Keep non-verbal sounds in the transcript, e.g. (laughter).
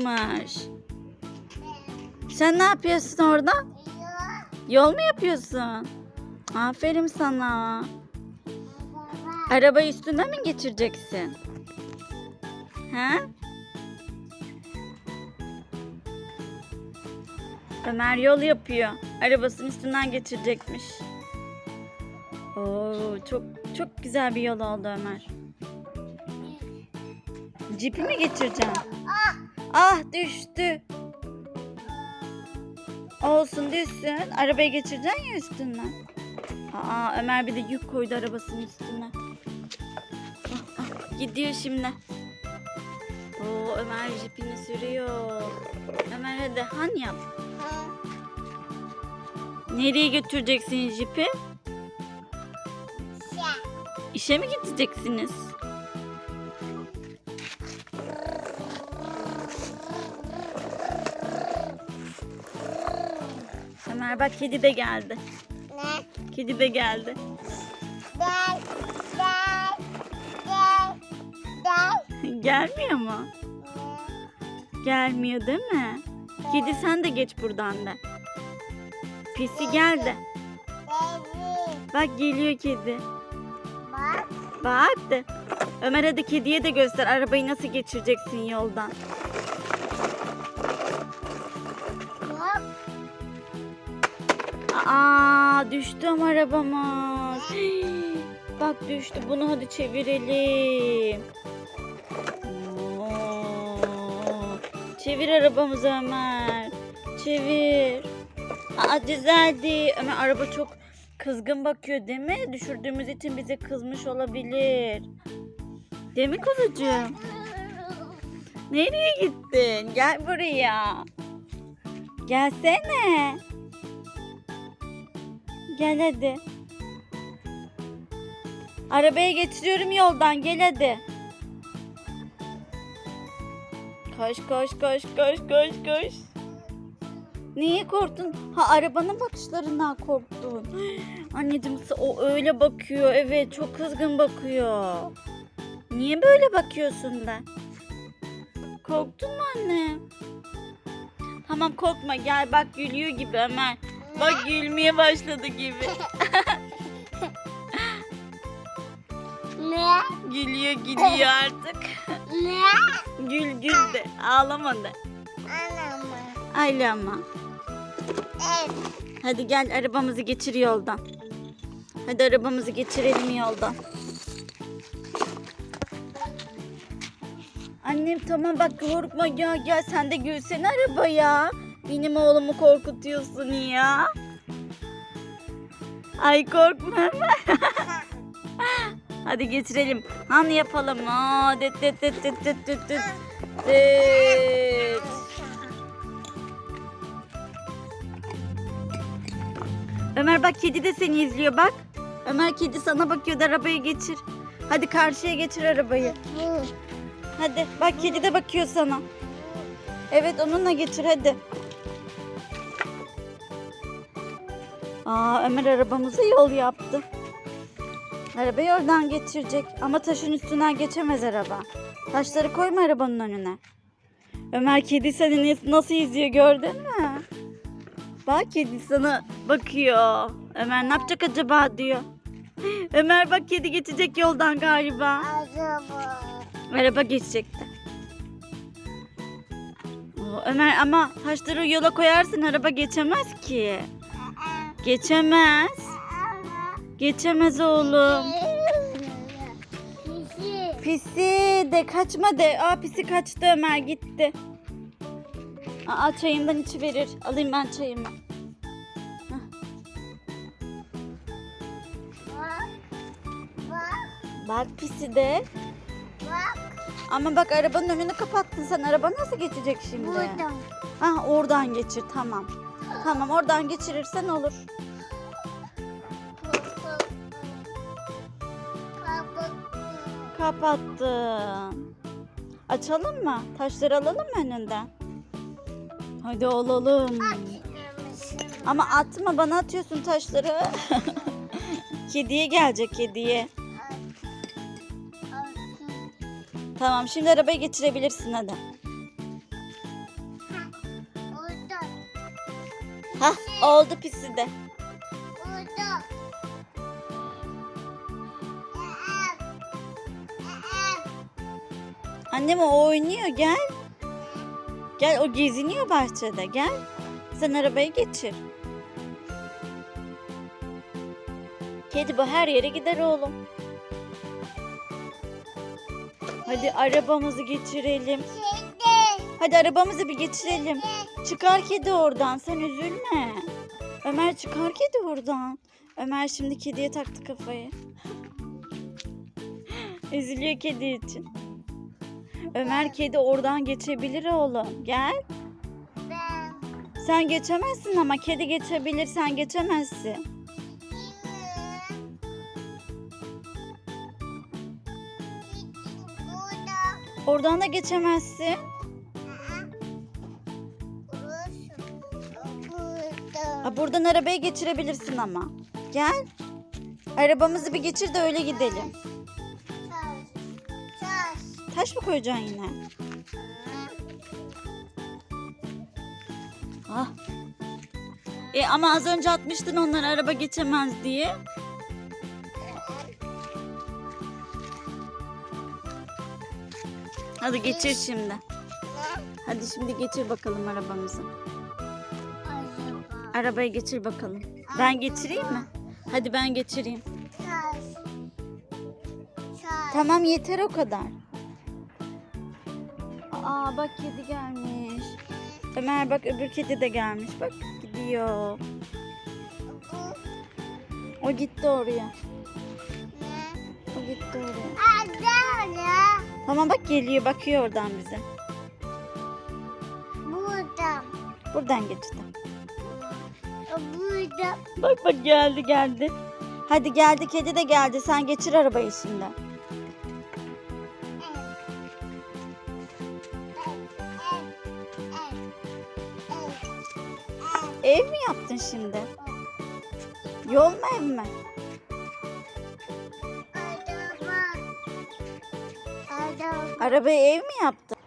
çıkmış. Sen ne yapıyorsun orada? Yol mu yapıyorsun? Aferin sana. Arabayı üstünden mi geçireceksin? He? Ömer yol yapıyor. Arabasının üstünden geçirecekmiş. Oo, çok çok güzel bir yol oldu Ömer. Cipi mi geçireceğim? Ah düştü. Olsun düşsün. Arabayı geçireceksin ya üstünden. Aa Ömer bir de yük koydu arabasının üstüne. Ah, ah, gidiyor şimdi. Oo Ömer jipini sürüyor. Ömer hadi han yap. Nereye götüreceksin jipi? İşe mi gideceksiniz? Ömer bak kedi de geldi. Ne? Kedi de geldi. Gel, gel, gel, gel. Gelmiyor mu? Gelmiyor değil mi? Kedi sen de geç buradan da. Pisi geldi. Bak geliyor kedi. bak. Bak de. Ömer hadi kediye de göster arabayı nasıl geçireceksin yoldan. Aa düştü ama arabamız. Bak düştü. Bunu hadi çevirelim. Çevir arabamızı Ömer. Çevir. Aa düzeldi. Ömer araba çok kızgın bakıyor değil mi? Düşürdüğümüz için bize kızmış olabilir. Değil mi kuzucuğum? Nereye gittin? Gel buraya. Gelsene. Gel hadi. Arabaya geçiriyorum yoldan. Gel hadi. Koş koş koş koş koş koş. Niye korktun? Ha arabanın bakışlarından korktun. (gasps) Anneciğim o öyle bakıyor. Evet çok kızgın bakıyor. Niye böyle bakıyorsun da? Korktun mu anne? Tamam korkma gel bak gülüyor gibi Ömer. Bak gülmeye başladı gibi. Ne? Gülüyor gidiyor artık. Ne? Gül gül de ağlama da. Anamı. Ağlama. Evet. Hadi gel arabamızı geçir yoldan. Hadi arabamızı geçirelim yoldan. Annem tamam bak korkma ya gel sen de gülsene arabaya. Benim oğlumu korkutuyorsun ya. Ay korkma. (laughs) Hadi geçirelim. Han yapalım. Aa, det det det det det det det. Ömer bak kedi de seni izliyor bak. Ömer kedi sana bakıyor da arabayı geçir. Hadi karşıya geçir arabayı. Hadi bak kedi de bakıyor sana. Evet onunla geçir hadi. Aa Ömer arabamıza yol yaptı. Arabayı oradan geçirecek ama taşın üstünden geçemez araba. Taşları koyma arabanın önüne. Ömer kedi seni nasıl izliyor gördün mü? Bak kedi sana bakıyor. Ömer ne yapacak acaba diyor. (laughs) Ömer bak kedi geçecek yoldan galiba. Acaba. Araba geçecekti. Ömer ama taşları yola koyarsın araba geçemez ki. Geçemez. Geçemez oğlum. Pisi. De kaçma de. Aa pisi kaçtı Ömer gitti. Aa çayımdan içi verir. Alayım ben çayımı. Bak pisi de. Bak. Ama bak arabanın önünü kapattın sen. Araba nasıl geçecek şimdi? Buradan. Ah oradan geçir tamam. Tamam oradan geçirirsen olur. Kapattım. Açalım mı? Taşları alalım önünden? Hadi alalım. Ama atma bana atıyorsun taşları. (laughs) kediye gelecek kediye. Tamam şimdi arabayı geçirebilirsin hadi. Hah oldu pisi de. Burada. Annem o oynuyor gel. Gel o geziniyor bahçede gel. Sen arabayı geçir. Kedi bu her yere gider oğlum. Hadi arabamızı geçirelim. Kedi. Hadi arabamızı bir geçirelim. Çıkar kedi oradan sen üzülme. Ömer çıkar kedi oradan. Ömer şimdi kediye taktı kafayı. (gasps) Üzülüyor kedi için. Ömer kedi oradan geçebilir oğlum. Gel. Sen geçemezsin ama kedi geçebilir sen geçemezsin. Oradan da geçemezsin. Ha, buradan arabayı geçirebilirsin ama. Gel. Arabamızı bir geçir de öyle gidelim. Taş. Taş. Mı koyacaksın yine? Ah. E ama az önce atmıştın onlar araba geçemez diye. Hadi geçir şimdi. Hadi şimdi geçir bakalım arabamızı. Araba. Arabayı geçir bakalım. Ben geçireyim mi? Hadi ben. Taş. Tamam yeter o kadar. Aa bak kedi gelmiş. Ömer bak öbür kedi de gelmiş. Bak gidiyor. O gitti oraya. O gitti oraya. Tamam bak geliyor bakıyor oradan bize. Burada. Buradan geçti. Burada. Bak bak geldi geldi. Hadi geldi kedi de geldi. Sen geçir arabayı şimdi. Ev mi yaptın şimdi? Yol mu ev mi? Araba. Araba. Arabayı ev mi yaptın?